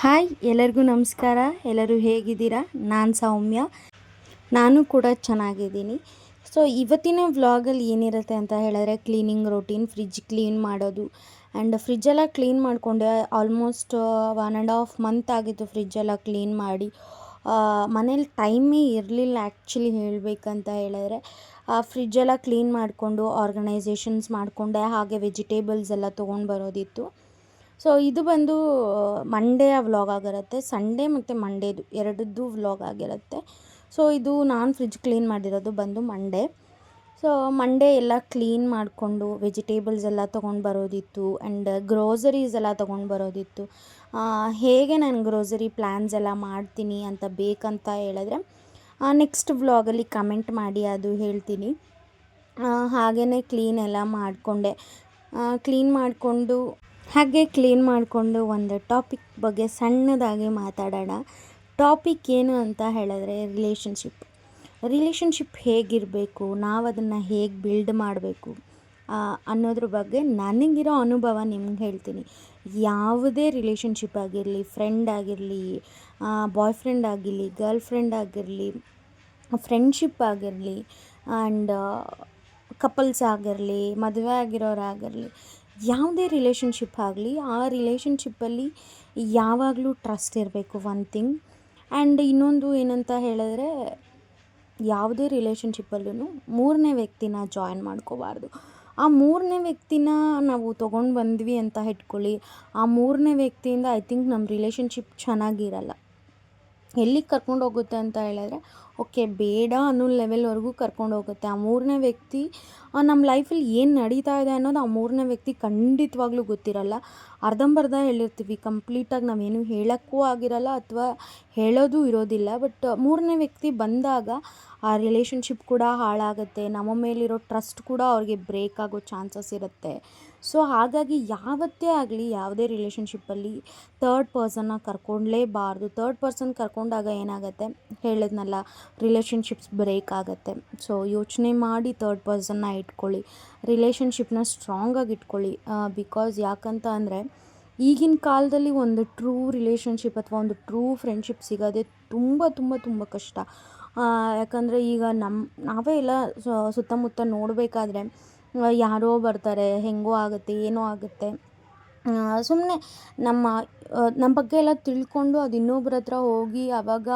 Hi, ಎಲ್ಲರಿಗೂ ನಮಸ್ಕಾರ. ಎಲ್ಲರೂ ಹೇಗಿದ್ದೀರಾ? ನಾನು ಸೌಮ್ಯ. ನಾನು ಕೂಡ ಚೆನ್ನಾಗಿದ್ದೀನಿ. ಸೊ ಇವತ್ತಿನ ವ್ಲಾಗಲ್ಲಿ ಏನಿರುತ್ತೆ ಅಂತ ಹೇಳಿದ್ರೆ ಕ್ಲೀನಿಂಗ್ ರೊಟೀನ್ ಫ್ರಿಜ್ ಕ್ಲೀನ್ ಮಾಡೋದು. ಆ್ಯಂಡ್ ಫ್ರಿಜ್ಜೆಲ್ಲ ಕ್ಲೀನ್ ಮಾಡಿಕೊಂಡೆ almost one and half month ಆಗಿತ್ತು ಫ್ರಿಜ್ಜೆಲ್ಲ ಕ್ಲೀನ್ ಮಾಡಿ. ಮನೇಲಿ ಟೈಮೇ ಇರಲಿಲ್ಲ ಆ್ಯಕ್ಚುಲಿ ಹೇಳಬೇಕಂತ ಹೇಳಿದ್ರೆ. ಫ್ರಿಜ್ಜೆಲ್ಲ ಕ್ಲೀನ್ ಮಾಡಿಕೊಂಡು ಆರ್ಗನೈಸೇಷನ್ಸ್ ಮಾಡಿಕೊಂಡೆ, ಹಾಗೆ ವೆಜಿಟೇಬಲ್ಸ್ ಎಲ್ಲ ತೊಗೊಂಡು ಬರೋದಿತ್ತು. ಸೊ ಇದು ಬಂದು ಮಂಡೆಯ ವ್ಲಾಗ್ ಆಗಿರುತ್ತೆ. ಸಂಡೇ ಮತ್ತು ಮಂಡೇದು ಎರಡದ್ದು ವ್ಲಾಗ್ ಆಗಿರುತ್ತೆ. ಸೊ ಇದು ನಾನು ಫ್ರಿಜ್ ಕ್ಲೀನ್ ಮಾಡಿರೋದು ಬಂದು ಮಂಡೇ ಸೊ ಮಂಡೇ ಎಲ್ಲ ಕ್ಲೀನ್ ಮಾಡಿಕೊಂಡು ವೆಜಿಟೇಬಲ್ಸ್ ಎಲ್ಲ ತೊಗೊಂಡು ಬರೋದಿತ್ತು ಆ್ಯಂಡ್ ಗ್ರೋಸರೀಸ್ ಎಲ್ಲ ತೊಗೊಂಡು ಬರೋದಿತ್ತು. ಆ, ಹೇಗೆ ನಾನು ಗ್ರೋಸರಿ ಪ್ಲ್ಯಾನ್ಸ್ ಎಲ್ಲ ಮಾಡ್ತೀನಿ ಅಂತ ಬೇಕಂತ ಹೇಳಿದ್ರೆ ನೆಕ್ಸ್ಟ್ ವ್ಲಾಗಲ್ಲಿ ಕಮೆಂಟ್ ಮಾಡಿ ಅದು ಹೇಳ್ತೀನಿ. ಹಾಗೆಯೇ ಕ್ಲೀನ್ ಎಲ್ಲ ಮಾಡಿಕೊಂಡೆ. ಕ್ಲೀನ್ ಮಾಡಿಕೊಂಡು ಹಾಗೆ ಕ್ಲೀನ್ ಮಾಡಿಕೊಂಡು ಒಂದು ಟಾಪಿಕ್ ಬಗ್ಗೆ ಸಣ್ಣದಾಗಿ ಮಾತಾಡೋಣ. ಟಾಪಿಕ್ ಏನು ಅಂತ ಹೇಳಿದ್ರೆ ರಿಲೇಷನ್ಶಿಪ್. ರಿಲೇಷನ್ಶಿಪ್ ಹೇಗಿರಬೇಕು ನಾವು ಅದನ್ನು ಹೇಗೆ ಬಿಲ್ಡ್ ಮಾಡಬೇಕು ಅನ್ನೋದ್ರ ಬಗ್ಗೆ ನನಗಿರೋ ಅನುಭವ ನಿಮ್ಗೆ ಹೇಳ್ತೀನಿ. ಯಾವುದೇ ರಿಲೇಷನ್ಶಿಪ್ ಆಗಿರಲಿ, ಫ್ರೆಂಡ್ ಆಗಿರಲಿ ಬಾಯ್ ಫ್ರೆಂಡ್ ಆಗಿರಲಿ ಗರ್ಲ್ ಫ್ರೆಂಡ್ ಆಗಿರಲಿ, ಫ್ರೆಂಡ್ಶಿಪ್ ಆಗಿರಲಿ ಆ್ಯಂಡ್ ಕಪಲ್ಸ್ ಆಗಿರಲಿ, ಮದುವೆ ಆಗಿರೋರಾಗಿರಲಿ ಯಾವುದೇ ರಿಲೇಷನ್ಶಿಪ್ ಆಗಲಿ, ಆ ರಿಲೇಷನ್ಶಿಪ್ಪಲ್ಲಿ ಯಾವಾಗಲೂ ಟ್ರಸ್ಟ್ ಇರಬೇಕು ಒನ್ ಥಿಂಗ್ ಆ್ಯಂಡ್ ಇನ್ನೊಂದು ಏನಂತ ಹೇಳಿದ್ರೆ, ಯಾವುದೇ ರಿಲೇಷನ್ಶಿಪ್ಪಲ್ಲೂ ಮೂರನೇ ವ್ಯಕ್ತಿನ ಜಾಯಿನ್ ಮಾಡ್ಕೋಬಾರ್ದು. ಆ ಮೂರನೇ ವ್ಯಕ್ತಿನ ನಾವು ತೊಗೊಂಡು ಬಂದ್ವಿ ಅಂತ ಇಟ್ಕೊಳ್ಳಿ, ಆ ಮೂರನೇ ವ್ಯಕ್ತಿಯಿಂದ ಐ ಥಿಂಕ್ ನಮ್ಮ ರಿಲೇಷನ್ಶಿಪ್ ಚೆನ್ನಾಗಿರಲ್ಲ. ಎಲ್ಲಿಗೆ ಕರ್ಕೊಂಡು ಹೋಗುತ್ತೆ ಅಂತ ಹೇಳಿದ್ರೆ ಓಕೆ, ಬೇಡ ಅನ್ನೋ ಲೆವೆಲ್ವರೆಗೂ ಕರ್ಕೊಂಡು ಹೋಗುತ್ತೆ. ಆ ಮೂರನೇ ವ್ಯಕ್ತಿ ನಮ್ಮ ಲೈಫಲ್ಲಿ ಏನು ನಡೀತಾ ಇದೆ ಅನ್ನೋದು ಆ ಮೂರನೇ ವ್ಯಕ್ತಿ ಖಂಡಿತವಾಗ್ಲೂ ಗೊತ್ತಿರಲ್ಲ. ಅರ್ಧಂಬರ್ಧ ಹೇಳಿರ್ತೀವಿ. ಕಂಪ್ಲೀಟಾಗಿ ನಾವೇನು ಹೇಳೋಕ್ಕೂ ಆಗಿರಲ್ಲ ಅಥವಾ ಹೇಳೋದು ಇರೋದಿಲ್ಲ. ಬಟ್ ಮೂರನೇ ವ್ಯಕ್ತಿ ಬಂದಾಗ ಆ ರಿಲೇಷನ್ಶಿಪ್ ಕೂಡ ಹಾಳಾಗುತ್ತೆ. ನಮ್ಮ ಮೇಲಿರೋ ಟ್ರಸ್ಟ್ ಕೂಡ ಅವ್ರಿಗೆ ಬ್ರೇಕ್ ಆಗೋ ಚಾನ್ಸಸ್ ಇರುತ್ತೆ. ಸೊ ಹಾಗಾಗಿ ಯಾವತ್ತೇ ಆಗಲಿ, ಯಾವುದೇ ರಿಲೇಷನ್ಶಿಪ್ಪಲ್ಲಿ ತರ್ಡ್ ಪರ್ಸನ್ನ ಕರ್ಕೊಂಡ್ಲೇಬಾರ್ದು. ತರ್ಡ್ ಪರ್ಸನ್ ಕರ್ಕೊಂಡಾಗ ಏನಾಗುತ್ತೆ? ಹೇಳಿದ್ನಲ್ಲ. ರಿಲೇಷನ್ಶಿಪ್ಸ್ ಬ್ರೇಕ್ ಆಗುತ್ತೆ. ಸೊ ಯೋಚನೆ ಮಾಡಿ ತರ್ಡ್ ಪರ್ಸನ್ನ ಇಟ್ಕೊಳ್ಳಿ. ರಿಲೇಷನ್ಶಿಪ್ನ ಸ್ಟ್ರಾಂಗಾಗಿ ಇಟ್ಕೊಳ್ಳಿ. ಬಿಕಾಸ್ ಯಾಕಂತ ಅಂದರೆ ಈಗಿನ ಕಾಲದಲ್ಲಿ ಒಂದು ಟ್ರೂ ರಿಲೇಷನ್ಶಿಪ್ ಅಥವಾ ಒಂದು ಟ್ರೂ ಫ್ರೆಂಡ್ಶಿಪ್ ಸಿಗೋದೇ ತುಂಬ ತುಂಬ ತುಂಬ ಕಷ್ಟ. ಯಾಕಂದರೆ ಈಗ ನಮ್ಮ ನಾವೇ ಎಲ್ಲ ಸುತ್ತಮುತ್ತ ನೋಡಬೇಕಾದ್ರೆ ಯಾರೋ ಬರ್ತಾರೆ, ಹೆಂಗೋ ಆಗುತ್ತೆ, ಏನೋ ಆಗುತ್ತೆ. ಸುಮ್ಮನೆ ನಮ್ಮ ನಮ್ಮ ಬಗ್ಗೆ ಎಲ್ಲ ತಿಳ್ಕೊಂಡು ಅದು ಇನ್ನೊಬ್ರ ಹತ್ರ ಹೋಗಿ ಆವಾಗ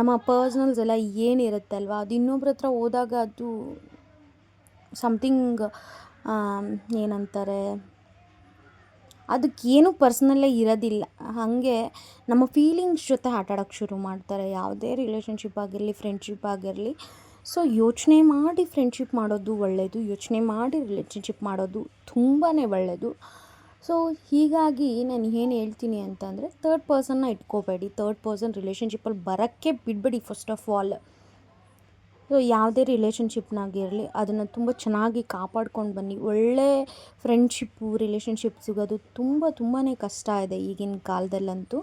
ನಮ್ಮ ಪರ್ಸ್ನಲ್ಸ್ ಎಲ್ಲ ಏನಿರುತ್ತೆ ಅಲ್ವಾ ಅದು ಇನ್ನೊಬ್ರ ಹತ್ರ ಹೋದಾಗ ಅದು ಸಮಥಿಂಗ್ ಏನಂತಾರೆ, ಅದಕ್ಕೆ ಏನೂ ಪರ್ಸ್ನಲ್ಲೇ ಇರೋದಿಲ್ಲ. ಹಾಗೆ ನಮ್ಮ ಫೀಲಿಂಗ್ಸ್ ಜೊತೆ ಆಟ ಆಡೋಕ್ಕೆ ಶುರು ಮಾಡ್ತಾರೆ. ಯಾವುದೇ ರಿಲೇಷನ್ಶಿಪ್ ಆಗಿರಲಿ ಫ್ರೆಂಡ್ಶಿಪ್ ಆಗಿರಲಿ. ಸೊ ಯೋಚನೆ ಮಾಡಿ ಫ್ರೆಂಡ್ಶಿಪ್ ಮಾಡೋದು ಒಳ್ಳೆಯದು ಯೋಚನೆ ಮಾಡಿ ರಿಲೇಷನ್ಶಿಪ್ ಮಾಡೋದು ತುಂಬಾ ಒಳ್ಳೆಯದು ಸೊ ಹೀಗಾಗಿ ನಾನು ಏನು ಹೇಳ್ತೀನಿ ಅಂತಂದರೆ ತರ್ಡ್ ಪರ್ಸನ್ನ ಇಟ್ಕೋಬೇಡಿ. ತರ್ಡ್ ಪರ್ಸನ್ ರಿಲೇಷನ್ಶಿಪ್ಪಲ್ಲಿ ಬರೋಕ್ಕೆ ಬಿಡಬೇಡಿ ಫಸ್ಟ್ ಆಫ್ ಆಲ್ ಸೊ ಯಾವುದೇ ರಿಲೇಷನ್ಶಿಪ್ನಾಗಿರಲಿ ಅದನ್ನು ತುಂಬ ಚೆನ್ನಾಗಿ ಕಾಪಾಡ್ಕೊಂಡು ಬನ್ನಿ. ಒಳ್ಳೆ ಫ್ರೆಂಡ್ಶಿಪ್ಪು ರಿಲೇಷನ್ಶಿಪ್ ಸಿಗೋದು ತುಂಬ ತುಂಬಾ ಕಷ್ಟ ಇದೆ ಈಗಿನ ಕಾಲದಲ್ಲಂತೂ.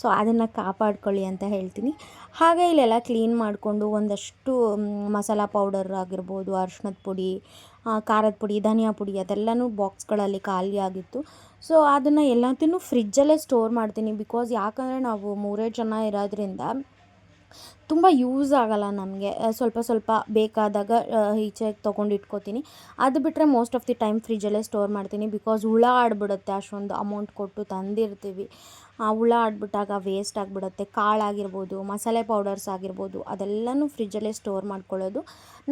ಸೊ ಅದನ್ನು ಕಾಪಾಡ್ಕೊಳ್ಳಿ ಅಂತ ಹೇಳ್ತೀನಿ. ಹಾಗೆ ಇಲ್ಲೆಲ್ಲ ಕ್ಲೀನ್ ಮಾಡಿಕೊಂಡು ಒಂದಷ್ಟು ಮಸಾಲ ಪೌಡರ್ ಆಗಿರ್ಬೋದು, ಅರ್ಶಿಣದ ಪುಡಿ ಖಾರದ ಪುಡಿ, ಧನಿಯಾ ಪುಡಿ ಅದೆಲ್ಲನೂ ಬಾಕ್ಸ್ಗಳಲ್ಲಿ ಖಾಲಿ ಆಗಿತ್ತು. ಸೊ ಅದನ್ನು ಎಲ್ಲದನ್ನೂ ಫ್ರಿಜ್ಜಲ್ಲೇ ಸ್ಟೋರ್ ಮಾಡ್ತೀನಿ ಬಿಕಾಸ್ ಯಾಕಂದರೆ ನಾವು ಮೂರೇ ಜನ ಇರೋದ್ರಿಂದ ತುಂಬ ಯೂಸ್ ಆಗಲ್ಲ ನಮಗೆ. ಸ್ವಲ್ಪ ಸ್ವಲ್ಪ ಬೇಕಾದಾಗ ಈಚೆ ತೊಗೊಂಡು ಇಟ್ಕೋತೀನಿ. ಅದು ಬಿಟ್ಟರೆ ಮೋಸ್ಟ್ ಆಫ್ ದಿ ಟೈಮ್ ಫ್ರಿಜ್ಜಲ್ಲೇ ಸ್ಟೋರ್ ಮಾಡ್ತೀನಿ ಬಿಕಾಸ್ ಹುಳ ಆಡ್ಬಿಡುತ್ತೆ ಅಷ್ಟೊಂದು ಅಮೌಂಟ್ ಕೊಟ್ಟು ತಂದಿರ್ತೀವಿ. ಹುಳ ಆಡ್ಬಿಟ್ಟಾಗ ವೇಸ್ಟ್ ಆಗಿಬಿಡುತ್ತೆ, ಕಾಳಾಗಿರ್ಬೋದು, ಮಸಾಲೆ ಪೌಡರ್ಸ್ ಆಗಿರ್ಬೋದು, ಅದೆಲ್ಲನೂ ಫ್ರಿಜ್ಜಲ್ಲೇ ಸ್ಟೋರ್ ಮಾಡ್ಕೊಳ್ಳೋದು.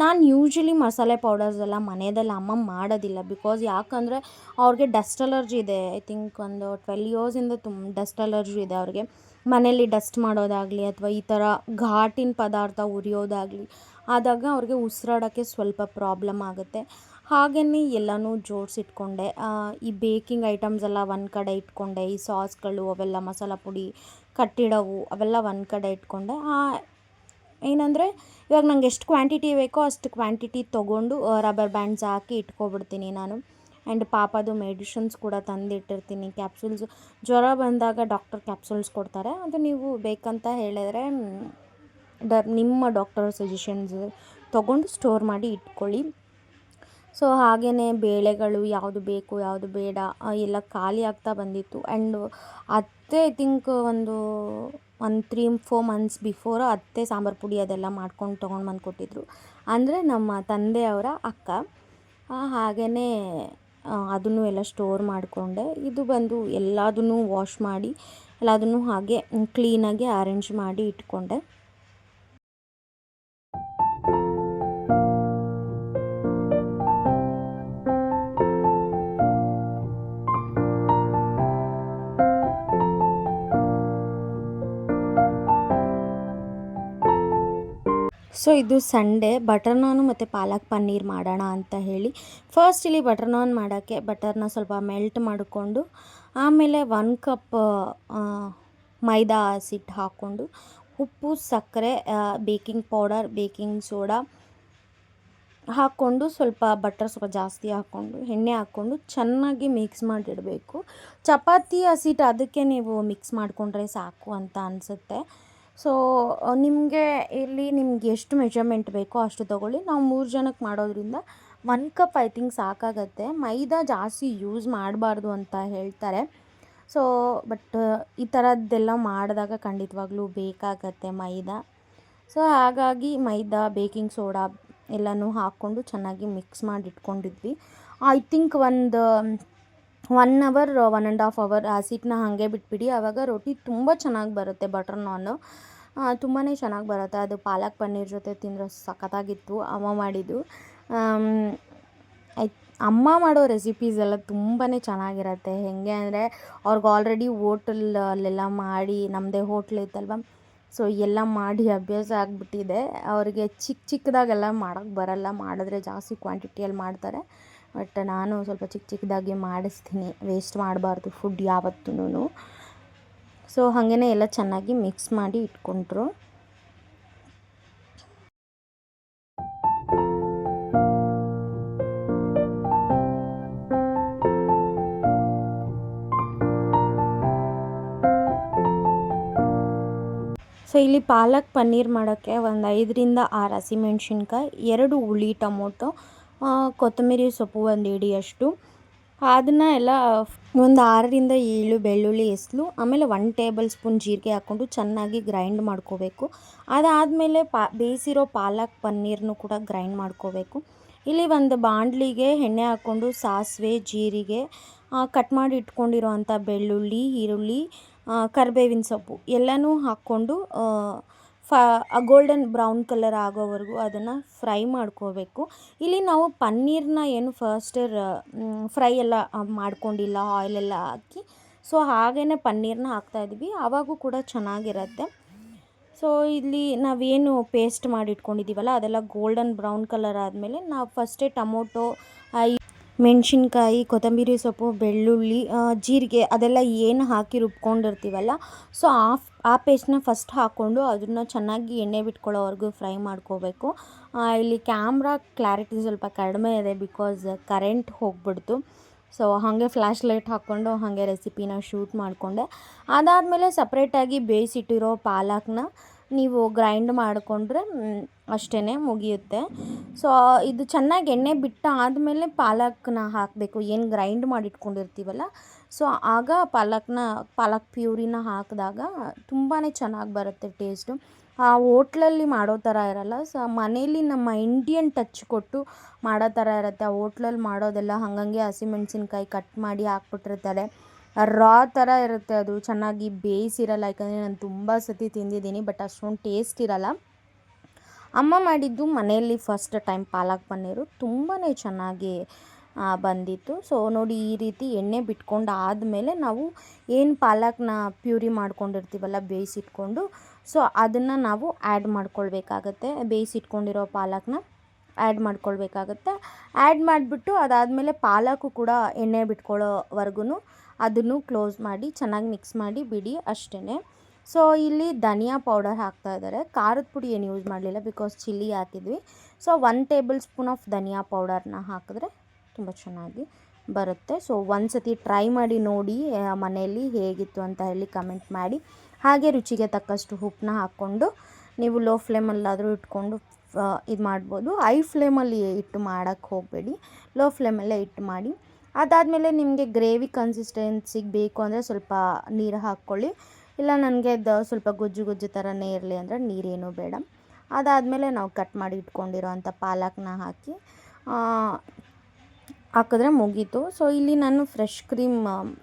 ನಾನು ಯೂಶ್ವಲಿ ಮಸಾಲೆ ಪೌಡರ್ಸ್ ಎಲ್ಲ ಮನೆಯಲ್ಲಿ ಅಮ್ಮ ಮಾಡೋದಿಲ್ಲ ಬಿಕಾಸ್ ಯಾಕಂದರೆ ಅವ್ರಿಗೆ ಡಸ್ಟ್ ಅಲರ್ಜಿ ಇದೆ. ಐ ಥಿಂಕ್ ಒಂದು ಟ್ವೆಲ್ ಇಯರ್ಸಿಂದ ತುಂಬ ಡಸ್ಟ್ ಅಲರ್ಜಿ ಇದೆ ಅವ್ರಿಗೆ. ಮನೇಲಿ ಡಸ್ಟ್ ಮಾಡೋದಾಗಲಿ ಅಥವಾ ಈ ಥರ ಘಾಟಿನ ಪದಾರ್ಥ ಉರಿಯೋದಾಗಲಿ ಆದಾಗ ಅವ್ರಿಗೆ ಉಸಿರಾಡೋಕ್ಕೆ ಸ್ವಲ್ಪ ಪ್ರಾಬ್ಲಮ್ ಆಗುತ್ತೆ. ಹಾಗೆಯೇ ಎಲ್ಲನೂ ಜೋಡಿಸಿಟ್ಕೊಂಡೆ. ಈ ಬೇಕಿಂಗ್ ಐಟಮ್ಸ್ ಎಲ್ಲ ಒಂದು ಕಡೆ ಇಟ್ಕೊಂಡೆ. ಈ ಸಾಸ್ಗಳು, ಅವೆಲ್ಲ ಮಸಾಲ ಪುಡಿ, ಕಟ್ಟಿಡವು, ಅವೆಲ್ಲ ಒಂದು ಕಡೆ ಇಟ್ಕೊಂಡೆ. ಏನಂದರೆ ಇವಾಗ ನಂಗೆ ಎಷ್ಟು ಕ್ವಾಂಟಿಟಿ ಬೇಕೋ ಅಷ್ಟು ಕ್ವಾಂಟಿಟಿ ತೊಗೊಂಡು ರಬ್ಬರ್ ಬ್ಯಾಂಡ್ಸ್ ಹಾಕಿ ಇಟ್ಕೊಬಿಡ್ತೀನಿ ನಾನು. ಆ್ಯಂಡ್ ಪಾಪದು ಮೆಡಿಷನ್ಸ್ ಕೂಡ ತಂದಿಟ್ಟಿರ್ತೀನಿ ಕ್ಯಾಪ್ಸೂಲ್ಸ್ ಜ್ವರ ಬಂದಾಗ ಡಾಕ್ಟರ್ ಕ್ಯಾಪ್ಸೂಲ್ಸ್ ಕೊಡ್ತಾರೆ. ಅದು ನೀವು ಬೇಕಂತ ಹೇಳಿದರೆ ಡ ನಿಮ್ಮ ಡಾಕ್ಟರ್ ಸಜೆಷನ್ಸ್ ತೊಗೊಂಡು ಸ್ಟೋರ್ ಮಾಡಿ ಇಟ್ಕೊಳ್ಳಿ. ಸೊ ಹಾಗೆಯೇ ಬೇಳೆಗಳು ಯಾವುದು ಬೇಕು, ಯಾವುದು ಬೇಡ ಎಲ್ಲ ಖಾಲಿ ಆಗ್ತಾ ಬಂದಿತ್ತು. ಆ್ಯಂಡ್ ಅತ್ತೆ ಐ ಥಿಂಕ್ ಒಂದು ಒಂದು ತ್ರೀ ಫೋರ್ ಮಂತ್ಸ್ ಬಿಫೋರ್ ಅತ್ತೆ ಸಾಂಬಾರು ಪುಡಿ ಅದೆಲ್ಲ ಮಾಡ್ಕೊಂಡು ತೊಗೊಂಡು ಬಂದು ಕೊಟ್ಟಿದ್ರು ಅಂದರೆ ನಮ್ಮ ತಂದೆಯವರ ಅಕ್ಕ ಹಾಗೆಯೇ ಅದನ್ನು ಎಲ್ಲ ಸ್ಟೋರ್ ಮಾಡಿಕೊಂಡೆ. ಇದು ಬಂದು ಎಲ್ಲದನ್ನೂ ವಾಶ್ ಮಾಡಿ, ಎಲ್ಲದನ್ನೂ ಹಾಗೆ ಕ್ಲೀನಾಗಿ ಅರೇಂಜ್ ಮಾಡಿ ಇಟ್ಕೊಂಡೆ. ಸೊ ಇದು ಸಂಡೇ ಬಟರ್ ನಾನು ಮತ್ತು ಪಾಲಕ್ ಪನ್ನೀರ್ ಮಾಡೋಣ ಅಂತ ಹೇಳಿ. ಫಸ್ಟ್ ಇಲ್ಲಿ ಬಟರ್ ನಾನ್ ಮಾಡೋಕ್ಕೆ ಬಟರ್ನ ಸ್ವಲ್ಪ ಮೆಲ್ಟ್ ಮಾಡಿಕೊಂಡು, ಆಮೇಲೆ ಒನ್ ಕಪ್ ಮೈದಾ ಹಸಿಟ್ಟು ಹಾಕ್ಕೊಂಡು, ಉಪ್ಪು, ಸಕ್ಕರೆ ಬೇಕಿಂಗ್ ಪೌಡರ್ ಬೇಕಿಂಗ್ ಸೋಡಾ ಹಾಕ್ಕೊಂಡು ಸ್ವಲ್ಪ ಬಟರ್ ಸ್ವಲ್ಪ ಜಾಸ್ತಿ ಹಾಕ್ಕೊಂಡು, ಎಣ್ಣೆ ಹಾಕ್ಕೊಂಡು ಚೆನ್ನಾಗಿ ಮಿಕ್ಸ್ ಮಾಡಿಡಬೇಕು. ಚಪಾತಿ ಹಸಿಟ್ಟು ಅದಕ್ಕೆ ನೀವು ಮಿಕ್ಸ್ ಮಾಡಿಕೊಂಡ್ರೆ ಸಾಕು ಅಂತ ಅನಿಸುತ್ತೆ. ಸೊ ನಿಮಗೆ ಇಲ್ಲಿ ನಿಮ್ಗೆ ಎಷ್ಟು ಮೆಜರ್ಮೆಂಟ್ ಬೇಕೋ ಅಷ್ಟು ತೊಗೊಳ್ಳಿ. ನಾವು ಮೂರು ಜನಕ್ಕೆ ಮಾಡೋದ್ರಿಂದ ಒನ್ ಕಪ್ ಐ ಥಿಂಕ್ ಸಾಕಾಗತ್ತೆ. ಮೈದಾ ಜಾಸ್ತಿ ಯೂಸ್ ಮಾಡಬಾರ್ದು ಅಂತ ಹೇಳ್ತಾರೆ. ಸೊ ಬಟ್ ಈ ಥರದ್ದೆಲ್ಲ ಮಾಡಿದಾಗ ಖಂಡಿತವಾಗ್ಲೂ ಬೇಕಾಗತ್ತೆ ಮೈದಾ. ಸೊ ಹಾಗಾಗಿ ಮೈದಾ ಬೇಕಿಂಗ್ ಸೋಡಾ ಎಲ್ಲನೂ ಹಾಕ್ಕೊಂಡು ಚೆನ್ನಾಗಿ ಮಿಕ್ಸ್ ಮಾಡಿ ಇಟ್ಕೊಂಡಿದ್ವಿ ಐ ಥಿಂಕ್ ಒಂದು one hour one and half hour ಆ ಸಿಟ್ಟನ್ನ ಹಾಗೆ ಬಿಟ್ಬಿಡಿ. ಆವಾಗ ರೊಟ್ಟಿ ತುಂಬ ಚೆನ್ನಾಗಿ ಬರುತ್ತೆ ಬಟರ್ ನಾನು ತುಂಬಾ ಚೆನ್ನಾಗಿ ಬರುತ್ತೆ. ಅದು ಪಾಲಕ್ ಪನ್ನೀರ್ ಜೊತೆ ತಿಂದರೆ ಸಖತ್ತಾಗಿತ್ತು ಅಮ್ಮ ಮಾಡಿದ್ದು. ಅಮ್ಮ ಮಾಡೋ ರೆಸಿಪೀಸ್ ಎಲ್ಲ ತುಂಬಾ ಚೆನ್ನಾಗಿರತ್ತೆ. ಹೇಗೆ ಅಂದರೆ ಅವ್ರಿಗೆ ಆಲ್ರೆಡಿ ಹೋಟೆಲಲ್ಲೆಲ್ಲ ಮಾಡಿ ನಮ್ಮದೇ ಹೋಟ್ಲ್ ಇತ್ತಲ್ವ ಸೊ ಎಲ್ಲ ಮಾಡಿ ಅಭ್ಯಾಸ ಆಗಿಬಿಟ್ಟಿದೆ. ಅವರಿಗೆ ಚಿಕ್ಕ ಚಿಕ್ಕದಾಗೆಲ್ಲ ಮಾಡೋಕ್ಕೆ ಬರಲ್ಲ. ಮಾಡಿದ್ರೆ ಜಾಸ್ತಿ ಕ್ವಾಂಟಿಟಿಯಲ್ಲಿ ಮಾಡ್ತಾರೆ. ಬಟ್ ನಾನು ಸ್ವಲ್ಪ ಚಿಕ್ಕ ಚಿಕ್ಕದಾಗಿ ಮಾಡಿಸ್ತೀನಿ. ವೇಸ್ಟ್ ಮಾಡಬಾರ್ದು ಫುಡ್ ಯಾವತ್ತೂ ಸೊ ಹಾಗೇ ಎಲ್ಲ ಚೆನ್ನಾಗಿ ಮಿಕ್ಸ್ ಮಾಡಿ ಇಟ್ಕೊಂಡ್ರು. ಸೊ ಇಲ್ಲಿ ಪಾಲಕ್ ಪನ್ನೀರ್ ಮಾಡೋಕ್ಕೆ ಒಂದು ಐದರಿಂದ ಆರು ಹಸಿಮೆಣ್ಸಿನ್ಕಾಯಿ ಎರಡು ಹುಳಿ ಟೊಮೊಟೊ ಕೊತ್ತಂಬರಿ ಸೊಪ್ಪು ಒಂದು ಇಡಿಯಷ್ಟು ಅದನ್ನು ಎಲ್ಲ ಒಂದು ಆರರಿಂದ ಏಳು ಬೆಳ್ಳುಳ್ಳಿ ಎಸ್ಲು ಆಮೇಲೆ ಒನ್ ಟೇಬಲ್ ಸ್ಪೂನ್ ಜೀರಿಗೆ ಹಾಕ್ಕೊಂಡು ಚೆನ್ನಾಗಿ ಗ್ರೈಂಡ್ ಮಾಡ್ಕೋಬೇಕು. ಅದಾದಮೇಲೆ ಪಾ, ಬೇಯಿಸಿರೋ ಪಾಲಕ್ ಪನ್ನೀರ್ನು ಕೂಡ ಗ್ರೈಂಡ್ ಮಾಡ್ಕೋಬೇಕು. ಇಲ್ಲಿ ಒಂದು ಬಾಣಲಿಗೆ ಎಣ್ಣೆ ಹಾಕ್ಕೊಂಡು ಸಾಸಿವೆ, ಜೀರಿಗೆ ಕಟ್ ಮಾಡಿ ಇಟ್ಕೊಂಡಿರೋ ಅಂಥ ಬೆಳ್ಳುಳ್ಳಿ, ಈರುಳ್ಳಿ ಕರಿಬೇವಿನ ಸೊಪ್ಪು ಎಲ್ಲನೂ ಹಾಕ್ಕೊಂಡು ಫ ಗೋಲ್ಡನ್ ಬ್ರೌನ್ ಕಲರ್ ಆಗೋವರೆಗೂ ಅದನ್ನು ಫ್ರೈ ಮಾಡ್ಕೋಬೇಕು. ಇಲ್ಲಿ ನಾವು ಪನ್ನೀರನ್ನ ಏನು ಫಸ್ಟ್ ಫ್ರೈ ಎಲ್ಲ ಮಾಡ್ಕೊಂಡಿಲ್ಲ ಆಯಿಲೆಲ್ಲ ಹಾಕಿ. ಸೊ ಹಾಗೇ ಪನ್ನೀರನ್ನ ಹಾಕ್ತಾಯಿದ್ವಿ ಆವಾಗೂ ಕೂಡ ಚೆನ್ನಾಗಿರತ್ತೆ. ಸೊ ಇಲ್ಲಿ ನಾವೇನು ಪೇಸ್ಟ್ ಮಾಡಿ ಇಟ್ಕೊಂಡಿದ್ದೀವಲ್ಲ ಅದೆಲ್ಲ ಗೋಲ್ಡನ್ ಬ್ರೌನ್ ಕಲರ್ ಆದಮೇಲೆ ನಾವು ಫಸ್ಟೇ ಟೊಮೊಟೊ ಮೆಣಸಿನ್ಕಾಯಿ, ಕೊತ್ತಂಬರಿ ಸೊಪ್ಪು, ಬೆಳ್ಳುಳ್ಳಿ ಜೀರಿಗೆ ಅದೆಲ್ಲ ಏನು ಹಾಕಿ ರುಬ್ಕೊಂಡಿರ್ತೀವಲ್ಲ ಸೊ ಆ ಆ ಪೇಸ್ಟ್ನ ಫಸ್ಟ್ ಹಾಕ್ಕೊಂಡು ಅದನ್ನು ಚೆನ್ನಾಗಿ ಎಣ್ಣೆ ಬಿಟ್ಕೊಳ್ಳೋವರೆಗೂ ಫ್ರೈ ಮಾಡ್ಕೋಬೇಕು. ಇಲ್ಲಿ ಕ್ಯಾಮ್ರಾ ಕ್ಲಾರಿಟಿ ಸ್ವಲ್ಪ ಕಡಿಮೆ ಇದೆ ಬಿಕಾಸ್ ಕರೆಂಟ್ ಹೋಗ್ಬಿಡ್ತು. ಸೊ ಹಾಗೆ ಫ್ಲ್ಯಾಶ್ ಲೈಟ್ ಹಾಕ್ಕೊಂಡು ಹಾಗೆ ರೆಸಿಪಿನ ಶೂಟ್ ಮಾಡಿಕೊಂಡೆ. ಅದಾದಮೇಲೆ ಸಪ್ರೇಟಾಗಿ ಬೇಯಿಸಿಟ್ಟಿರೋ ಪಾಲಕ್ನ ನೀವು ಗ್ರೈಂಡ್ ಮಾಡಿಕೊಂಡ್ರೆ ಅಷ್ಟೇ ಮುಗಿಯುತ್ತೆ. ಸೊ ಇದು ಚೆನ್ನಾಗಿ ಎಣ್ಣೆ ಬಿಟ್ಟ ಆದಮೇಲೆ ಪಾಲಕ್ನ ಹಾಕಬೇಕು. ಏನು ಗ್ರೈಂಡ್ ಮಾಡಿ ಇಟ್ಕೊಂಡಿರ್ತೀವಲ್ಲ ಸೊ ಆಗ ಪಾಲಕ್ನ, ಪಾಲಕ್ ಪ್ಯೂರಿನ ಹಾಕಿದಾಗ ತುಂಬಾ ಚೆನ್ನಾಗಿ ಬರುತ್ತೆ ಟೇಸ್ಟು. ಆ ಹೋಟ್ಲಲ್ಲಿ ಮಾಡೋ ಥರ ಇರಲ್ಲ. ಸೊ ಮನೇಲಿ ನಮ್ಮ ಇಂಡಿಯನ್ ಟಚ್ ಕೊಟ್ಟು ಮಾಡೋ ಥರ ಇರುತ್ತೆ. ಆ ಹೋಟ್ಲಲ್ಲಿ ಮಾಡೋದೆಲ್ಲ ಹಾಗಂಗೆ ಹಸಿಮೆಣ್ಸಿನ್ಕಾಯಿ ಕಟ್ ಮಾಡಿ ಹಾಕ್ಬಿಟ್ಟಿರ್ತಾರೆ. ರಾ ಥರ ಇರುತ್ತೆ ಅದು. ಚೆನ್ನಾಗಿ ಬೇಯಿಸಿರಲ್ಲ. ಯಾಕಂದರೆ ನಾನು ತುಂಬ ಸತಿ ತಿಂದಿದ್ದೀನಿ ಬಟ್ ಅಷ್ಟೊಂದು ಟೇಸ್ಟ್ ಇರಲ್ಲ. ಅಮ್ಮ ಮಾಡಿದ್ದು ಮನೆಯಲ್ಲಿ ಫಸ್ಟ್ ಟೈಮ್ ಪಾಲಕ್ ಪನ್ನೀರು. ತುಂಬಾ ಚೆನ್ನಾಗಿ ಬಂದಿತ್ತು. ಸೊ ನೋಡಿ ಈ ರೀತಿ ಎಣ್ಣೆ ಬಿಟ್ಕೊಂಡು ಆದಮೇಲೆ ನಾವು ಏನು ಪಾಲಕ್ನ ಪ್ಯೂರಿ ಮಾಡ್ಕೊಂಡಿರ್ತೀವಲ್ಲ, ಬೇಯಿಸಿಟ್ಕೊಂಡು ಸೊ ಅದನ್ನು ನಾವು ಆ್ಯಡ್ ಮಾಡ್ಕೊಳ್ಬೇಕಾಗತ್ತೆ. ಬೇಯಿಸಿಟ್ಕೊಂಡಿರೋ ಪಾಲಕ್ನ ಆ್ಯಡ್ ಮಾಡ್ಕೊಳ್ಬೇಕಾಗತ್ತೆ. ಆ್ಯಡ್ ಮಾಡಿಬಿಟ್ಟು ಅದಾದಮೇಲೆ ಪಾಲಕು ಕೂಡ ಎಣ್ಣೆ ಬಿಟ್ಕೊಳ್ಳೋವರೆಗೂ ಅದನ್ನು ಕ್ಲೋಸ್ ಮಾಡಿ, ಚೆನ್ನಾಗಿ ಮಿಕ್ಸ್ ಮಾಡಿ ಬಿಡಿ ಅಷ್ಟೇ ಸೊ, ಇಲ್ಲಿ ಧನಿಯಾ ಪೌಡರ್ ಹಾಕ್ತಾ ಇದ್ದಾರೆ. ಖಾರದ ಪುಡಿ ಏನು ಯೂಸ್ ಮಾಡಲಿಲ್ಲ ಬಿಕಾಸ್ ಚಿಲ್ಲಿ ಹಾಕಿದ್ವಿ. So one table spoon of ಧನಿಯಾ ಪೌಡರ್ನ ಹಾಕಿದ್ರೆ ತುಂಬ ಚೆನ್ನಾಗಿ ಬರುತ್ತೆ. ಸೊ ಒಂದು ಸತಿ ಟ್ರೈ ಮಾಡಿ ನೋಡಿ ಮನೆಯಲ್ಲಿ ಹೇಗಿತ್ತು ಅಂತ ಹೇಳಿ ಕಮೆಂಟ್ ಮಾಡಿ. ಹಾಗೆ ರುಚಿಗೆ ತಕ್ಕಷ್ಟು ಉಪ್ಪನ್ನ ಹಾಕ್ಕೊಂಡು ನೀವು ಲೋ ಫ್ಲೇಮಲ್ಲಾದರೂ ಇಟ್ಕೊಂಡು ಇದು ಮಾಡ್ಬೋದು ಐ ಫ್ಲೇಮಲ್ಲಿ ಇಟ್ಟು ಮಾಡೋಕ್ಕೆ ಹೋಗಬೇಡಿ. ಲೋ ಫ್ಲೇಮಲ್ಲೇ ಇಟ್ಟು ಮಾಡಿ. ಅದಾದಮೇಲೆ ನಿಮಗೆ ಗ್ರೇವಿ ಕನ್ಸಿಸ್ಟೆನ್ಸಿಗೆ ಬೇಕು ಅಂದರೆ ಸ್ವಲ್ಪ ನೀರು ಹಾಕ್ಕೊಳ್ಳಿ. ಇಲ್ಲ ನನಗೆ ಅದು ಸ್ವಲ್ಪ ಗೊಜ್ಜು ಗೊಜ್ಜು ಥರನೇ ಇರಲಿ ಅಂದರೆ ನೀರೇನು ಬೇಡ. ಅದಾದಮೇಲೆ ನಾವು ಕಟ್ ಮಾಡಿ ಇಟ್ಕೊಂಡಿರೋ ಅಂಥ ಪಾಲಕ್ನ ಹಾಕಿ ಹಾಕಿದ್ರೆ ಮುಗೀತು. ಸೊ ಇಲ್ಲಿ ನಾನು ಫ್ರೆಶ್ ಕ್ರೀಮ್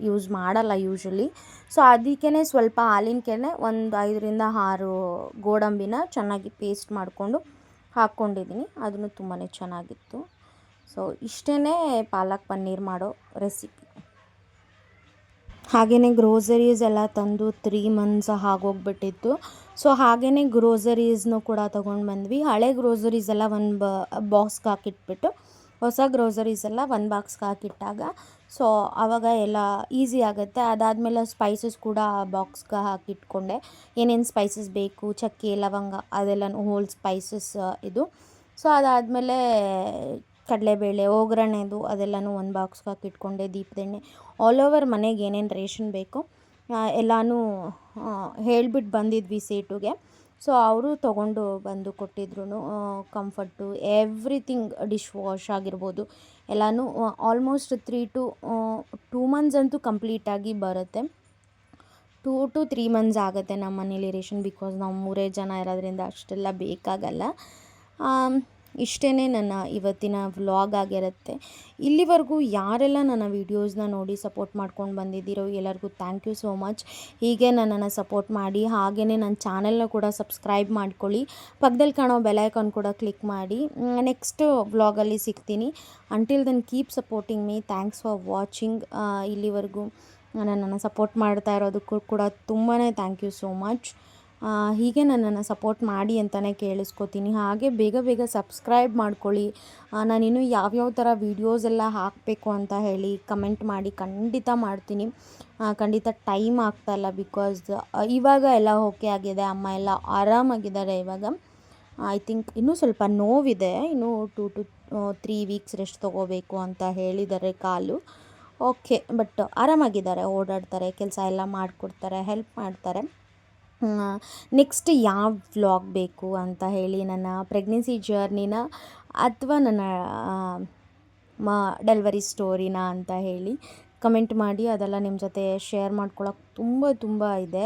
ಯೂಸ್ ಮಾಡಲ್ಲ ಯೂಶ್ವಲಿ ಸೊ ಅದಕ್ಕೇ ಸ್ವಲ್ಪ ಹಾಲಿನ ಕೆನೆ ಒಂದು ಐದರಿಂದ ಆರು ಗೋಡಂಬಿನ ಚೆನ್ನಾಗಿ ಪೇಸ್ಟ್ ಮಾಡಿಕೊಂಡು ಹಾಕ್ಕೊಂಡಿದ್ದೀನಿ ಅದನ್ನು ತುಂಬಾ ಚೆನ್ನಾಗಿತ್ತು. ಸೊ ಇಷ್ಟೇ ಪಾಲಕ್ ಪನ್ನೀರ್ ಮಾಡೋ ರೆಸಿಪಿ ಹಾಗೆಯೇ ಗ್ರೋಸರೀಸ್ ಎಲ್ಲ ತಂದು ತ್ರೀ ಮಂತ್ಸ್ ಆಗೋಗ್ಬಿಟ್ಟಿತ್ತು. ಸೊ ಹಾಗೆಯೇ ಗ್ರೋಸರೀಸ್ನು ಕೂಡ ತೊಗೊಂಡು ಬಂದ್ವಿ. ಹಳೆ ಗ್ರೋಸರೀಸ್ ಎಲ್ಲ ಒಂದು ಬ ಬಾಕ್ಸ್ಗೆ ಹಾಕಿಟ್ಬಿಟ್ಟು, ಹೊಸ ಗ್ರೋಸರೀಸ್ ಎಲ್ಲ ಒಂದು ಬಾಕ್ಸ್ಗೆ ಹಾಕಿಟ್ಟಾಗ, ಸೊ ಆವಾಗ ಎಲ್ಲ ಈಸಿ ಆಗುತ್ತೆ. ಅದಾದಮೇಲೆ ಸ್ಪೈಸಸ್ ಕೂಡ ಬಾಕ್ಸ್ಗೆ ಹಾಕಿಟ್ಕೊಂಡೆ. ಏನೇನು ಸ್ಪೈಸಸ್ ಬೇಕು, ಚಕ್ಕೆ, ಲವಂಗ ಅದೆಲ್ಲ ಹೋಲ್ ಸ್ಪೈಸಸ್ ಇದು. ಸೊ, ಅದಾದಮೇಲೆ ಕಡಲೆಬೇಳೆ, ಒಗ್ಗರಣೆದು ಅದೆಲ್ಲನೂ ಒಂದು ಬಾಕ್ಸ್ಗೆ ಹಾಕಿಟ್ಕೊಂಡೆ ದೀಪದೆಣ್ಣೆ. ಆಲ್ ಓವರ್ ಮನೆಗೆ ಏನೇನು ರೇಷನ್ ಬೇಕು ಎಲ್ಲನೂ ಹೇಳ್ಬಿಟ್ಟು ಬಂದಿದ್ವಿ ಸೀಟುಗೆ. ಸೊ ಅವರು ತೊಗೊಂಡು ಬಂದು ಕೊಟ್ಟಿದ್ರು ಕಂಫರ್ಟು ಎವ್ರಿಥಿಂಗ್ ಡಿಶ್ ವಾಶ್ ಆಗಿರ್ಬೋದು. ಎಲ್ಲನೂ almost three two two months ಅಂತೂ ಕಂಪ್ಲೀಟಾಗಿ ಬರುತ್ತೆ. ಟೂ ಟು ತ್ರೀ ಮಂತ್ಸ್ ಆಗುತ್ತೆ ನಮ್ಮ ಮನೇಲಿ ರೇಷನ್ ಬಿಕಾಸ್ ನಾವು ಮೂರೇ ಜನ ಇರೋದ್ರಿಂದ ಅಷ್ಟೆಲ್ಲ ಬೇಕಾಗಲ್ಲ. ಇಷ್ಟೇ ನನ್ನ ಇವತ್ತಿನ ವ್ಲಾಗ್ ಆಗಿರುತ್ತೆ. ಇಲ್ಲಿವರೆಗೂ ಯಾರೆಲ್ಲ ನನ್ನ ವೀಡಿಯೋಸ್ನ ನೋಡಿ ಸಪೋರ್ಟ್ ಮಾಡ್ಕೊಂಡು ಬಂದಿದ್ದೀರೋ ಎಲ್ಲರಿಗೂ ಥ್ಯಾಂಕ್ ಯು ಸೋ ಮಚ್. ಹೀಗೆ ನನ್ನನ್ನು ಸಪೋರ್ಟ್ ಮಾಡಿ ಹಾಗೆಯೇ ನನ್ನ ಚಾನೆಲ್ನ ಕೂಡ ಸಬ್ಸ್ಕ್ರೈಬ್ ಮಾಡ್ಕೊಳ್ಳಿ. ಪಕ್ಕದಲ್ಲಿ ಕಾಣೋ ಬೆಲೈಕಾನ್ ಕೂಡ ಕ್ಲಿಕ್ ಮಾಡಿ. ನೆಕ್ಸ್ಟ್ ವ್ಲಾಗಲ್ಲಿ ಸಿಗ್ತೀನಿ. Until then keep supporting me thanks for watching ಇಲ್ಲಿವರೆಗೂ ನನ್ನನ್ನು ಸಪೋರ್ಟ್ ಮಾಡ್ತಾ ಇರೋದಕ್ಕೂ ಕೂಡ ತುಂಬಾ ಥ್ಯಾಂಕ್ ಯು ಸೋ ಮಚ್. ಹೀಗೆ ನನ್ನನ್ನು ಸಪೋರ್ಟ್ ಮಾಡಿ ಅಂತಲೇ ಕೇಳಿಸ್ಕೊತೀನಿ. ಹಾಗೆ ಬೇಗ ಬೇಗ ಸಬ್ಸ್ಕ್ರೈಬ್ ಮಾಡ್ಕೊಳ್ಳಿ. ನಾನಿನ್ನು ಯಾವ್ಯಾವ ಥರ ವೀಡಿಯೋಸ್ ಎಲ್ಲ ಹಾಕಬೇಕು ಅಂತ ಹೇಳಿ ಕಮೆಂಟ್ ಮಾಡಿ ಖಂಡಿತ ಮಾಡ್ತೀನಿ. ಖಂಡಿತ ಟೈಮ್ ಆಗ್ತಾಯಿಲ್ಲ ಬಿಕಾಸ್ ಇವಾಗ ಎಲ್ಲ ಓಕೆ ಆಗಿದೆ. ಅಮ್ಮ ಎಲ್ಲ ಆರಾಮಾಗಿದ್ದಾರೆ ಇವಾಗ. ಐ ಥಿಂಕ್ ಇನ್ನೂ ಸ್ವಲ್ಪ ನೋವಿದೆ. ಇನ್ನೂ two two three weeks rest ತೊಗೋಬೇಕು ಅಂತ ಹೇಳಿದ್ದಾರೆ ಕಾಲು. Okay but ಆರಾಮಾಗಿದ್ದಾರೆ. ಓಡಾಡ್ತಾರೆ, ಕೆಲಸ ಎಲ್ಲ ಮಾಡಿಕೊಡ್ತಾರೆ ಹೆಲ್ಪ್ ಮಾಡ್ತಾರೆ. ನೆಕ್ಸ್ಟ್ ಯಾವ ವ್ಲಾಗ್ ಬೇಕು ಅಂತ ಹೇಳಿ ನನ್ನ ಪ್ರೆಗ್ನೆನ್ಸಿ ಜರ್ನಿನ ಅಥವಾ ನನ್ನ ಮ ಡೆಲ್ವರಿ ಸ್ಟೋರಿನ ಅಂತ ಹೇಳಿ ಕಮೆಂಟ್ ಮಾಡಿ, ಅದೆಲ್ಲ ನಿಮ್ಮ ಜೊತೆ ಶೇರ್ ಮಾಡ್ಕೊಳ್ಳೋಕೆ ತುಂಬ ತುಂಬ ಇದೆ.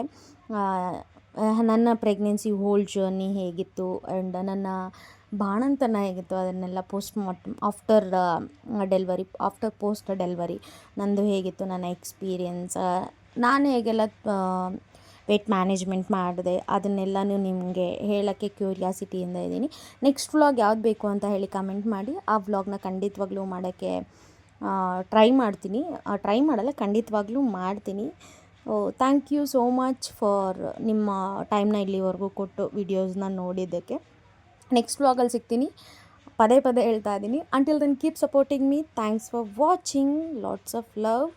ನನ್ನ ಪ್ರೆಗ್ನೆನ್ಸಿ ಹೋಲ್ ಜರ್ನಿ ಹೇಗಿತ್ತು ಆ್ಯಂಡ್ ನನ್ನ ಬಾಣಂತನ ಹೇಗಿತ್ತು ಅದನ್ನೆಲ್ಲ post mortem after delivery after post delivery ನಂದು ಹೇಗಿತ್ತು, ನನ್ನ ಎಕ್ಸ್ಪೀರಿಯನ್ಸ್ ನಾನು ಹೇಗೆಲ್ಲ ವೆಯ್ಟ್ ಮ್ಯಾನೇಜ್ಮೆಂಟ್ ಮಾಡಿದೆ ಅದನ್ನೆಲ್ಲನೂ ನಿಮಗೆ ಹೇಳೋಕ್ಕೆ ಕ್ಯೂರಿಯಾಸಿಟಿಯಿಂದ ಇದ್ದೀನಿ. ನೆಕ್ಸ್ಟ್ ವ್ಲಾಗ್ ಯಾವ್ದು ಬೇಕು ಅಂತ ಹೇಳಿ ಕಮೆಂಟ್ ಮಾಡಿ. ಆ ವ್ಲಾಗ್ನ ಖಂಡಿತವಾಗ್ಲೂ ಮಾಡೋಕ್ಕೆ ಟ್ರೈ ಮಾಡ್ತೀನಿ. ಟ್ರೈ ಮಾಡಲ್ಲ, ಖಂಡಿತವಾಗ್ಲೂ ಮಾಡ್ತೀನಿ. Thank you so much for ನಿಮ್ಮ ಟೈಮ್ನ ಇಲ್ಲಿವರೆಗೂ ಕೊಟ್ಟು ವೀಡಿಯೋಸ್ನ ನೋಡಿದ್ದಕ್ಕೆ. ನೆಕ್ಸ್ಟ್ ವ್ಲಾಗಲ್ಲಿ ಸಿಗ್ತೀನಿ. ಪದೇ ಪದೇ ಹೇಳ್ತಾ ಇದ್ದೀನಿ. Until then keep supporting me thanks for watching lots of love